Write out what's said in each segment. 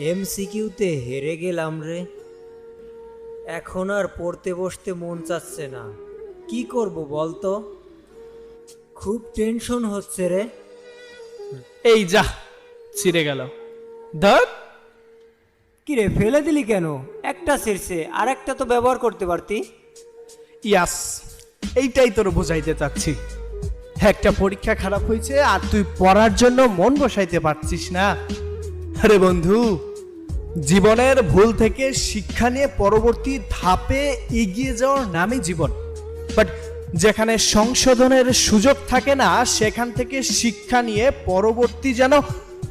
এমসিকিউতে হেরে গেলাম রে। এখন আর পড়তে বসতে মন চাচ্ছে না। কি করব বলতো? খুব টেনশন হচ্ছে রে। এই যা ছিঁড়ে গেল। ধর। কিরে ফেলে দিলি কেন? একটা ছেড়ছে আর একটা তো ব্যবহার করতে পারতি। ইয়াস এইটাই তোর বোঝাইতে চাচ্ছি। একটা পরীক্ষা খারাপ হয়েছে আর তুই পড়ার জন্য মন বসাইতে পারছিস না। আরে বন্ধু জীবনের ভুল থেকে শিক্ষা নিয়ে পরবর্তী ধাপে এগিয়ে যাওয়ার নামই জীবন। বাট যেখানে সংশোধনের সুযোগ থাকে না, সেখান থেকে শিক্ষা নিয়ে পরবর্তী যেন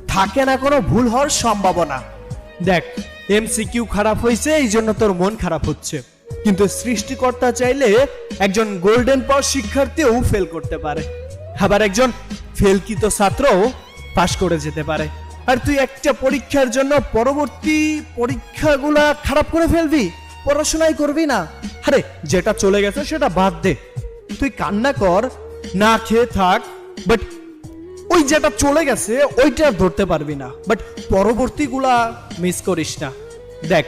থাকে না কোনো ভুল হওয়ার সম্ভাবনা। দেখ এমসিকিউ খারাপ হয়েছে, এই জন্য তোর মন খারাপ হচ্ছে। কিন্তু সৃষ্টিকর্তা চাইলে একজন গোল্ডেন পাস শিক্ষার্থীও ফেল করতে পারে। আবার একজন ফেলকৃত ছাত্রও পাশ করে যেতে পারে। আর তুই একটা পরীক্ষার জন্য পরবর্তী পরীক্ষাগুলা খারাপ করে ফেলবি, পড়াশোনাই করবি না। আরে, যেটা চলে গেছে সেটা বাদ দে। তুই কান্না কর, না খেয়ে থাক বাট ওই যেটা চলে গেছে, ওইটা ধরতে পারবি না। বাট পরবর্তীগুলা মিস করিস না। দেখ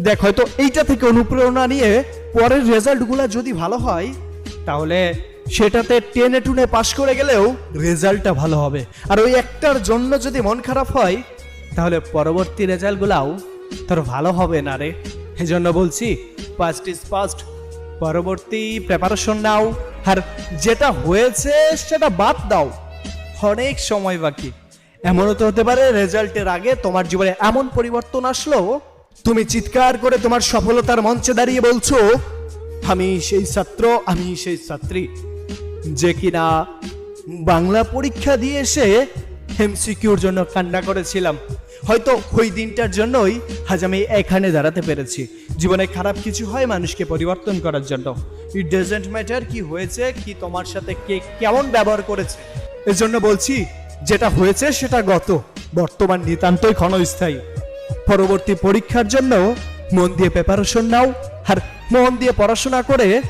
দেখ, হয়তো এইটা থেকে অনুপ্রেরণা নিয়ে পরের রেজাল্টগুলা যদি ভালো হয়, তাহলে সেটাতে টেনে টুনে পাশ করে গেলেও রেজাল্টটা ভালো হবে। আর ওই একটার জন্য যদি মন খারাপ হয়, তাহলে পরবর্তী রেজাল্টগুলাও তোর ভালো হবে না রে। এজন্য বলছি ফার্স্ট ইজ ফার্স্ট পরবর্তী প্রেপারেশন নাও। আর যেটা হয়েছে, সেটা বাদ দাও। অনেক সময় বাকি। এমনও তো হতে পারে, রেজাল্টের আগে তোমার জীবনে এমন পরিবর্তন আসলো, তুমি চিৎকার করে তোমার সফলতার মঞ্চে দাঁড়িয়ে বলছো আমি সেই ছাত্র, আমি সেই ছাত্রী। যে কিনা বাংলা পরীক্ষা দিয়ে এসে এমসিকিউর জন্য কান্না করেছিলাম। হয়তো ওই দিনটার জন্যই আজ আমি এখানে দাঁড়াতে পেরেছি। জীবনে খারাপ কিছু হয় মানুষকে পরিবর্তন করার জন্য। ইট ডাজেন্ট ম্যাটার কি হয়েছে, কি তোমার সাথে কে কেমন ব্যবহার করেছে। এজন্য বলছি, যেটা হয়েছে সেটা গত। বর্তমান নিতান্তই ক্ষণস্থায়ী। পরবর্তী পরীক্ষার জন্য মন দিয়ে প্রিপারেশন নাও। আর মন দিয়ে পড়াশোনা করে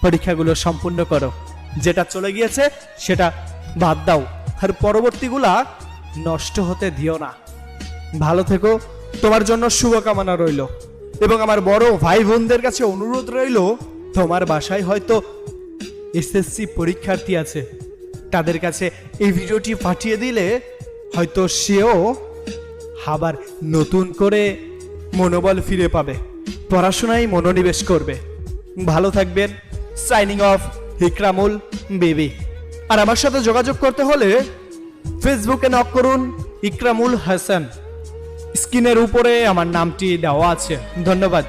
পরীক্ষাগুলো সম্পূর্ণ করো। যেটা চলে গিয়েছে, সেটা বাদ দাও। আর পরবর্তীগুলা নষ্ট হতে দিও না। ভালো থেকো। তোমার জন্য শুভকামনা রইল। এবং আমার বড় ভাই বোনদের কাছে অনুরোধ রইল, তোমার বাসায় হয়তো এসএসসি পরীক্ষার্থী আছে। তাদের কাছে এই ভিডিওটি পাঠিয়ে দিলে হয়তো সেও আবার নতুন করে মনোবল ফিরে পাবে। পড়াশোনায় মনোনিবেশ করবে। ভালো থাকবেন। Signing off Hikramul baby. আর আমার সাথে যোগাযোগ করতে হলে ফেসবুকে নক করুন ইকরামুল হাসান। স্ক্রিনের উপরে আমার নামটি দেওয়া আছে। ধন্যবাদ।